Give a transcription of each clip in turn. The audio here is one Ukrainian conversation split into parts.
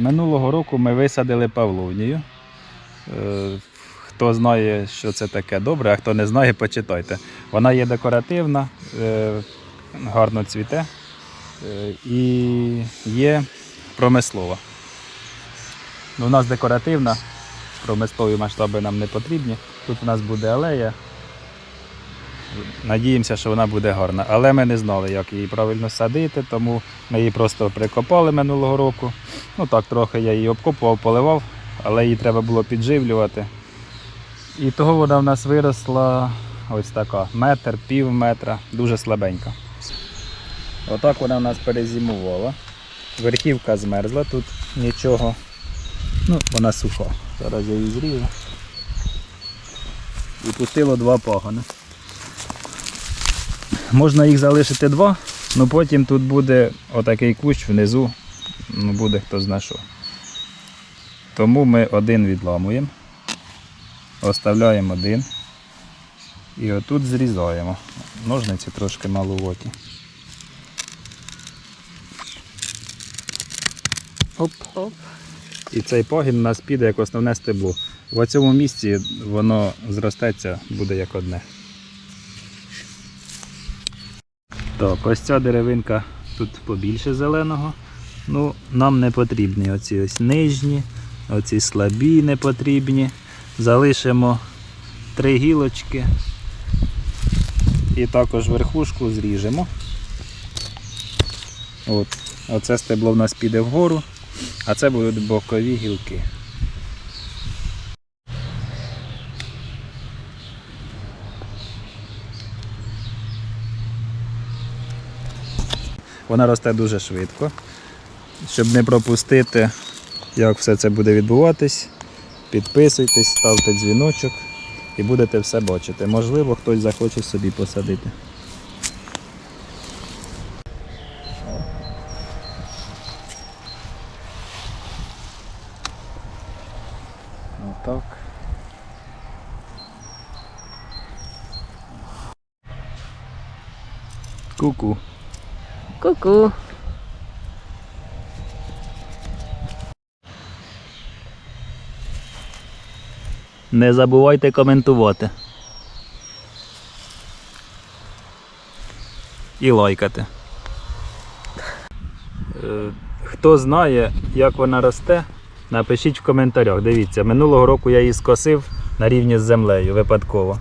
минулого року ми висадили павловнію. Е, Хто знає, що це таке добре, а хто не знає, почитайте. Вона є декоративна, е, гарно цвіте е, і є промислова. Ну, у нас декоративна, промислові масштаби нам не потрібні. Тут у нас буде алея. Надіємося, що вона буде гарна. Але ми не знали, як її правильно садити, тому ми її просто прикопали минулого року. Ну так, трохи я її обкопував, поливав, але її треба було підживлювати. І того вона в нас виросла ось така, метр, пів метра, дуже слабенька. Отак вона в нас перезимувала. Верхівка змерзла, тут нічого. Ну, вона суха. Зараз я її зріжу. І пустило два пагони. Можна їх залишити два, але потім тут буде отакий кущ внизу, ну буде хто зна що. Тому ми один відламуємо, оставляємо один і отут зрізаємо. Ножниці трошки маловоті. Оп. Оп. І цей пагін у нас піде як основне стебло. В цьому місці воно зростеться, буде як одне. Так, ось ця деревинка тут побільше зеленого. Ну, нам не потрібні оці ось нижні, оці слабі не потрібні. Залишимо три гілочки і також верхушку зріжемо. От, оце стебло в нас піде вгору, а це будуть бокові гілки. Вона росте дуже швидко. Щоб не пропустити, як все це буде відбуватись, підписуйтесь, ставте дзвіночок і будете все бачити. Можливо, хтось захоче собі посадити. Отак. Ку-ку. Ку-ку. Не забувайте коментувати. І лайкати. Е, Хто знає, як вона росте, напишіть в коментарях. Дивіться, минулого року я її скосив на рівні з землею випадково.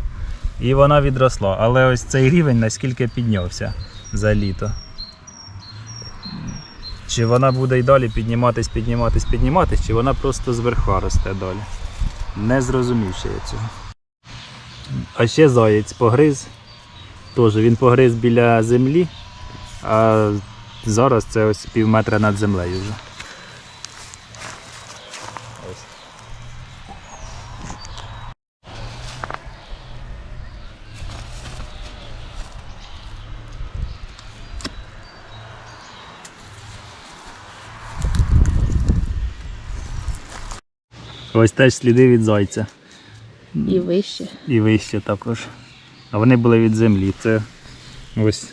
І вона відросла. Але ось цей рівень наскільки піднявся за літо. Чи вона буде й далі підніматись, підніматись, підніматись, чи вона просто зверху росте далі. Не зрозумів ще я цього. А ще заєць погриз. Тож він погриз біля землі, а зараз це ось пів метра над землею вже. Ось теж сліди від зайця. І вище. І вище також. А вони були від землі. Це ось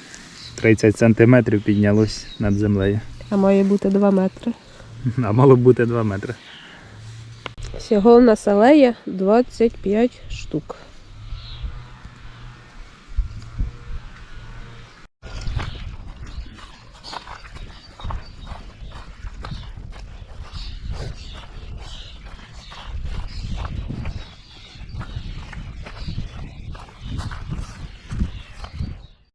30 сантиметрів піднялось над землею. А має бути 2 метри. А мало бути 2 метри. Всього в нас алея 25 штук.